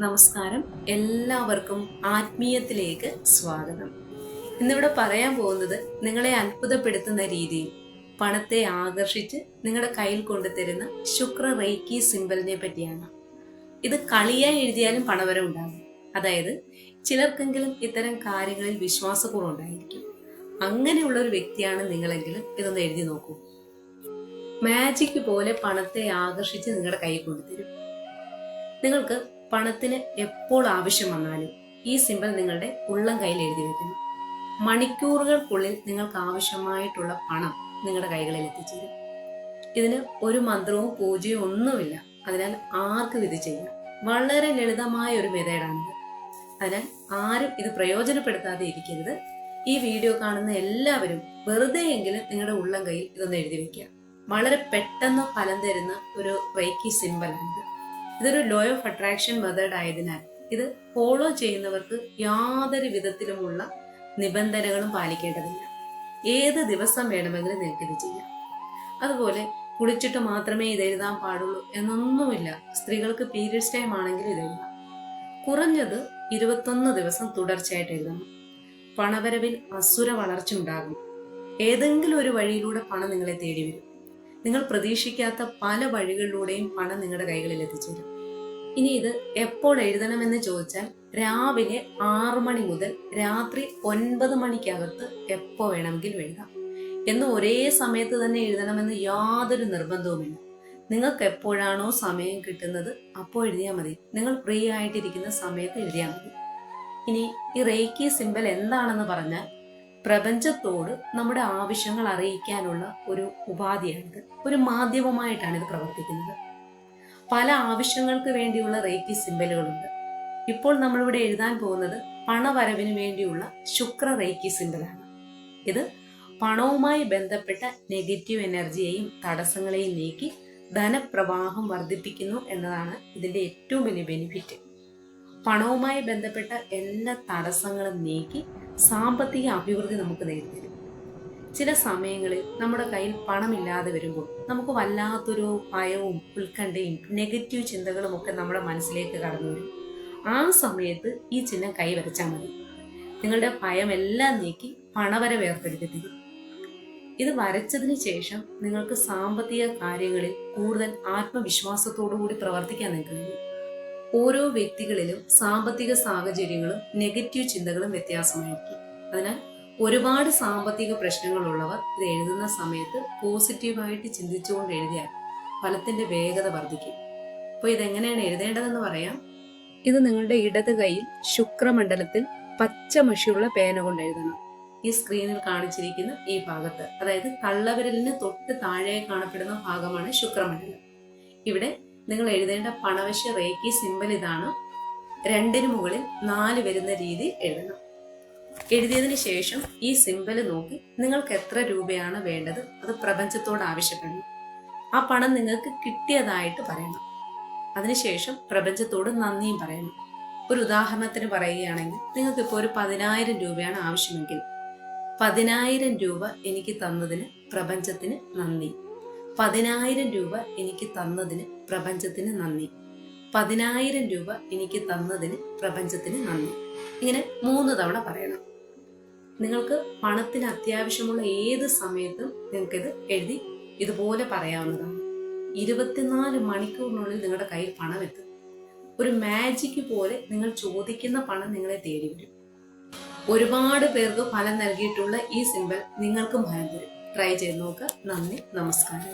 നമസ്കാരം. എല്ലാവർക്കും ആത്മീയത്തിലേക്ക് സ്വാഗതം. ഇന്നിവിടെ പറയാൻ പോകുന്നത് നിങ്ങളെ അത്ഭുതപ്പെടുത്തുന്ന രീതിയിൽ പണത്തെ ആകർഷിച്ച് നിങ്ങളുടെ കയ്യിൽ കൊണ്ടുതരുന്ന ശുക്ര റേക്കി സിമ്പലിനെ പറ്റിയാണ്. ഇത് കളിയായി എഴുതിയാലും പണവരം ഉണ്ടാകും. അതായത് ചിലർക്കെങ്കിലും ഇത്തരം കാര്യങ്ങളിൽ വിശ്വാസക്കുറവുണ്ടായിരിക്കും അങ്ങനെയുള്ള ഒരു വ്യക്തിയാണ് നിങ്ങളെങ്കിലും ഇതൊന്ന് എഴുതി നോക്കൂ. മാജിക് പോലെ പണത്തെ ആകർഷിച്ച് നിങ്ങളുടെ കയ്യിൽ കൊണ്ടുതരും. നിങ്ങൾക്ക് പണത്തിന് എപ്പോൾ ആവശ്യം വന്നാലും ഈ സിമ്പൽ നിങ്ങളുടെ ഉള്ളം കയ്യിൽ എഴുതി വെക്കുന്നു. മണിക്കൂറുകൾക്കുള്ളിൽ നിങ്ങൾക്ക് ആവശ്യമായിട്ടുള്ള പണം നിങ്ങളുടെ കൈകളിൽ എത്തിച്ചേരും. ഇതിന് ഒരു മന്ത്രവും പൂജയും ഒന്നുമില്ല. അതിനാൽ ആർക്കും ഇത് ചെയ്യാം. വളരെ ലളിതമായ ഒരു മെതേഡാണിത് അതിനാൽ ആരും ഇത് പ്രയോജനപ്പെടുത്താതെ ഇരിക്കരുത്. ഈ വീഡിയോ കാണുന്ന എല്ലാവരും വെറുതെ എങ്കിലും നിങ്ങളുടെ ഉള്ളം കയ്യിൽ ഇതൊന്ന് എഴുതി വെക്കുക. വളരെ പെട്ടെന്ന് ഫലം തരുന്ന ഒരു റേക്കി സിമ്പലാണിത് ഇതൊരു ലോ ഓഫ് അട്രാക്ഷൻ മെത്തേഡ് ആയതിനാൽ ഇത് ഫോളോ ചെയ്യുന്നവർക്ക് യാതൊരു വിധത്തിലുമുള്ള നിബന്ധനകളും പാലിക്കേണ്ടതില്ല. ഏത് ദിവസം വേണമെങ്കിലും നിങ്ങൾക്ക് ഇത് ചെയ്യാം. അതുപോലെ കുളിച്ചിട്ട് മാത്രമേ ഇത് എഴുതാൻ പാടുള്ളൂ എന്നൊന്നുമില്ല. സ്ത്രീകൾക്ക് പീരിയഡ്സ് ടൈം ആണെങ്കിൽ ഇത് എഴുതാം. കുറഞ്ഞത് ഇരുപത്തൊന്ന് ദിവസം തുടർച്ചയായിട്ട് എഴുതണം. പണവരവിൽ അസുര വളർച്ച ഉണ്ടാകും. ഏതെങ്കിലും ഒരു വഴിയിലൂടെ പണം നിങ്ങളെ തേടി വരും നിങ്ങൾ പ്രതീക്ഷിക്കാത്ത പല വഴികളിലൂടെയും പണം നിങ്ങളുടെ കൈകളിൽ എത്തിച്ചേരും. ഇനി ഇത് എപ്പോൾ എഴുതണമെന്ന് ചോദിച്ചാൽ രാവിലെ ആറു മണി മുതൽ രാത്രി ഒൻപത് മണിക്കകത്ത് എപ്പോൾ വേണമെങ്കിലും എഴുതാം. എന്ന് ഒരേ സമയത്ത് തന്നെ എഴുതണമെന്ന് യാതൊരു നിർബന്ധവുമില്ല. നിങ്ങൾക്ക് എപ്പോഴാണോ സമയം കിട്ടുന്നത് അപ്പോൾ എഴുതിയാൽ മതി. നിങ്ങൾ ഫ്രീ ആയിട്ടിരിക്കുന്ന സമയത്ത് എഴുതിയാൽ മതി. ഇനി ഈ റേക്കി സിമ്പൽ എന്താണെന്ന് പറഞ്ഞാൽ പ്രപഞ്ചത്തോട് നമ്മുടെ ആവശ്യങ്ങൾ അറിയിക്കാനുള്ള ഒരു ഉപാധിയാണിത്. ഒരു മാധ്യമമായിട്ടാണ് ഇത് പ്രവർത്തിക്കുന്നത്. പല ആവശ്യങ്ങൾക്ക് വേണ്ടിയുള്ള റേക്കി സിമ്പലുകളുണ്ട്. ഇപ്പോൾ നമ്മളിവിടെ എഴുതാൻ പോകുന്നത് പണവരവിന് വേണ്ടിയുള്ള ശുക്ര റേക്കി സിമ്പലാണ്. ഇത് പണവുമായി ബന്ധപ്പെട്ട നെഗറ്റീവ് എനർജിയെയും തടസ്സങ്ങളെയും നീക്കി ധനപ്രവാഹം വർദ്ധിപ്പിക്കുന്നു എന്നതാണ് ഇതിന്റെ ഏറ്റവും വലിയ ബെനിഫിറ്റ്. പണവുമായി ബന്ധപ്പെട്ട എല്ലാ തടസ്സങ്ങളും നീക്കി സാമ്പത്തിക അഭിവൃദ്ധി നമുക്ക് നേടിത്തരും. ചില സമയങ്ങളിൽ നമ്മുടെ കയ്യിൽ പണമില്ലാതെ വരുമ്പോൾ നമുക്ക് വല്ലാത്തൊരു ഭയവും ഉത്കണ്ഠയും നെഗറ്റീവ് ചിന്തകളും ഒക്കെ നമ്മുടെ മനസ്സിലേക്ക് കടന്നു വരും. ആ സമയത്ത് ഈ ചിഹ്നം കൈവരച്ചാൽ മതി. നിങ്ങളുടെ ഭയമെല്ലാം നീക്കി പണവരെ വേർപ്പെടുത്തി തരും. ഇത് വരച്ചതിന് ശേഷം നിങ്ങൾക്ക് സാമ്പത്തിക കാര്യങ്ങളിൽ കൂടുതൽ ആത്മവിശ്വാസത്തോടു കൂടി പ്രവർത്തിക്കാൻ നിങ്ങൾക്ക് കഴിയും. ഓരോ വ്യക്തികളിലും സാമ്പത്തിക സാഹചര്യങ്ങളും നെഗറ്റീവ് ചിന്തകളും വ്യത്യാസമായിരിക്കും. അതിനാൽ ഒരുപാട് സാമ്പത്തിക പ്രശ്നങ്ങളുള്ളവർ ഇത് എഴുതുന്ന സമയത്ത് പോസിറ്റീവായിട്ട് ചിന്തിച്ചുകൊണ്ട് എഴുതിയാൽ ഫലത്തിന്റെ വേഗത വർദ്ധിക്കും. അപ്പോൾ ഇതെങ്ങനെയാണ് എഴുതേണ്ടതെന്ന് പറയാം. ഇത് നിങ്ങളുടെ ഇടത് കൈയിൽ ശുക്രമണ്ഡലത്തിൽ പച്ച മഷിയുള്ള പേന കൊണ്ട് എഴുതണം. ഈ സ്ക്രീനിൽ കാണിച്ചിരിക്കുന്ന ഈ ഭാഗത്ത് അതായത് കള്ളവിരലിന് തൊട്ട് താഴെ കാണപ്പെടുന്ന ഭാഗമാണ് ശുക്രമണ്ഡലം. ഇവിടെ നിങ്ങൾ എഴുതേണ്ട പണവശ റേക്കി സിമ്പൽ ഇതാണ്. രണ്ടിന് മുകളിൽ നാല് വരുന്ന രീതി എഴുതണം. എഴുതിയതിന് ശേഷം ഈ സിമ്പൽ നോക്കി നിങ്ങൾക്ക് എത്ര രൂപയാണ് വേണ്ടത് അത് പ്രപഞ്ചത്തോട് ആവശ്യപ്പെടണം ആ പണം നിങ്ങൾക്ക് കിട്ടിയതായിട്ട് പറയണം. അതിനുശേഷം പ്രപഞ്ചത്തോട് നന്ദിയും പറയണം. ഒരു ഉദാഹരണത്തിന് പറയുകയാണെങ്കിൽ നിങ്ങൾക്ക് ഇപ്പോൾ ഒരു പതിനായിരം രൂപയാണ് ആവശ്യമെങ്കിൽ പതിനായിരം രൂപ എനിക്ക് തന്നതിന് പ്രപഞ്ചത്തിന് നന്ദി. പതിനായിരം രൂപ എനിക്ക് തന്നതിന് പ്രപഞ്ചത്തിന് നന്ദി. പതിനായിരം രൂപ എനിക്ക് തന്നതിന് പ്രപഞ്ചത്തിന് നന്ദി. ഇങ്ങനെ മൂന്ന് തവണ പറയണം. നിങ്ങൾക്ക് പണത്തിന് അത്യാവശ്യമുള്ള ഏത് സമയത്തും നിങ്ങൾക്കിത് എഴുതി ഇതുപോലെ പറയാവുന്നതാണ്. ഇരുപത്തിനാല് മണിക്കൂറിനുള്ളിൽ നിങ്ങളുടെ കയ്യിൽ പണം എത്തും. ഒരു മാജിക് പോലെ നിങ്ങൾ ചോദിക്കുന്ന പണം നിങ്ങളെ തേടി വരും. ഒരുപാട് പേർക്ക് ഫലം നൽകിയിട്ടുള്ള ഈ സിമ്പൽ നിങ്ങൾക്കും ഭയം തരും. ട്രൈ ചെയ്ത് നോക്കുക നന്ദി നമസ്കാരം.